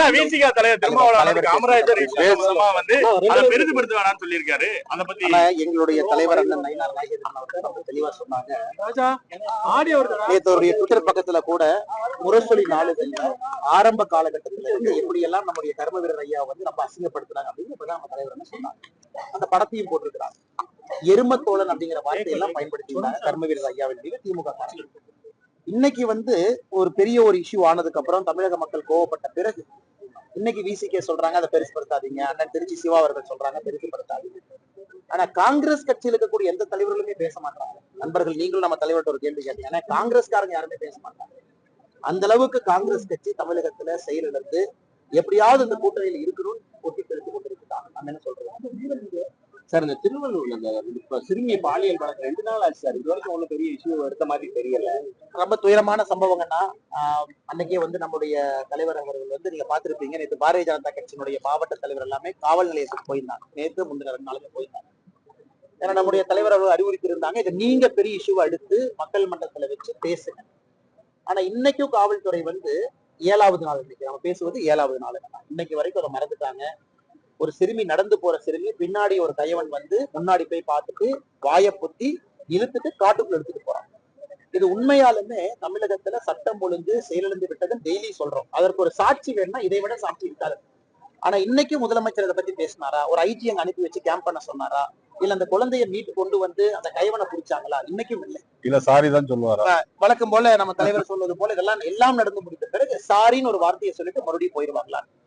ஆனா விசிகா தலைவர் திருமாவளவன் தலைவர் காமராஜர் பேசுறாரு. விசேஷமா வந்து அதை பெரிதுபடுத்த வேணாம்னு சொல்லியிருக்காரு. அதை பத்தி ஆனா எங்களுடைய தலைவர் அண்ணன் நயினார் நாகேந்திரன் அவர்கள் ரொம்ப தெளிவா சொன்னாங்க. ராஜா ஆடியோ நேத்து அவருடைய ட்விட்டர் பக்கத்துல கூட முரசொலி நாளிதழ்ல ஆரம்ப காலகட்டத்துல இருந்து எப்படி எல்லாம் நம்முடைய கர்ம வீரர் ஐயா வந்து நம்ம அசிங்கப்படுத்துறாங்க அப்படின்னு இப்பதான் நம்ம தலைவர் சொன்னாங்க. அந்த படத்தையும் போட்டிருக்கிறாங்க. எருமத்தோழன் அப்படிங்கிற வார்த்தையெல்லாம் பயன்படுத்தினாங்க கர்ம வீரர் ஐயாவின் மீது திமுக. இன்னைக்கு வந்து ஒரு பெரிய ஒரு இஷ்யூ ஆனதுக்கு அப்புறம் தமிழக மக்கள் கோவப்பட்ட பிறகு இன்னைக்கு விசிகே சொல்றாங்க அதை பெருசுப்படுத்தாதீங்க அண்ணன் திருச்சி சிவா அவர்கள் சொல்றாங்க பெருசுப்படுத்தாதீங்க ஆனா காங்கிரஸ் கட்சியில் இருக்கக்கூடிய எந்த தலைவர்களுமே பேச மாட்டாங்க. நண்பர்கள் நீங்களும் நம்ம தலைவர்கிட்ட ஒரு கேள்வி கேட்டீங்க. ஆனா காங்கிரஸ்காரங்க யாருமே பேச மாட்டாங்க. அந்த அளவுக்கு காங்கிரஸ் கட்சி தமிழகத்துல செயலிழந்து எப்படியாவது இந்த கூட்டணியில் இருக்கணும்னு சார் இந்த திருவள்ளூர்ல இந்த இப்ப சிறுமி பாலியல் வழக்கு ரெண்டு நாள் ஆச்சு சார். இது வரைக்கும் ஒன்றும் பெரிய இஷ்யூ எடுத்த மாதிரி தெரியல. ரொம்ப துயரமான சம்பவங்கன்னா ஆஹ், அன்னைக்கே வந்து நம்முடைய தலைவர் அவர்கள் வந்து நீங்க பார்த்திருப்பீங்க. நேற்று பாரதிய ஜனதா கட்சியினுடைய மாவட்ட தலைவர் எல்லாமே காவல் நிலையத்துக்கு போயிருந்தாங்க. நேற்று முந்தின ரெண்டு நாளுக்கு போயிருந்தாங்க. ஏன்னா நம்முடைய தலைவர் அவர்கள் அறிவுறுத்தி இருந்தாங்க இதை நீங்க பெரிய இஷ்யூவை எடுத்து மக்கள் மன்றத்துல வச்சு பேசுங்க. ஆனா இன்னைக்கும் காவல்துறை வந்து ஏழாவது நாள் இன்னைக்கு நம்ம பேசுவது ஏழாவது நாள் இன்னைக்கு வரைக்கும் அதை மறந்துட்டாங்க. ஒரு சிறுமி நடந்து போற சிறுமி பின்னாடி ஒரு கையவன் வந்து முன்னாடி போய் பார்த்துட்டு வாயை பொத்தி இழுத்துட்டு காட்டுக்குள்ள எடுத்துட்டு போறான். இது உண்மையாலுமே தமிழகத்துல சட்டம் ஒழுங்கு செயலிழந்து விட்டதுன்னு டெய்லி சொல்றோம். அதற்கு ஒரு சாட்சி வேணும்னா இதை விட சாட்சி இருக்காது. ஆனா இன்னைக்கு முதலமைச்சர் இதை பத்தி பேசினாரா? ஒரு ஐஜி அங்க அனுப்பி வச்சு கேம்ப் பண்ண சொன்னாரா? இல்ல அந்த குழந்தைய மீட்டு கொண்டு வந்து அந்த கைவனை பிடிச்சாங்களா? இன்னைக்கும் இல்லை. இல்ல சாரி தான் சொல்லுவாரா? வழக்கம் போல நம்ம தலைவர் சொல்வது போல இதெல்லாம் எல்லாம் நடந்து முடித்த பிறகு சாரின்னு ஒரு வார்த்தையை சொல்லிட்டு மறுபடியும் போயிருவாங்களா?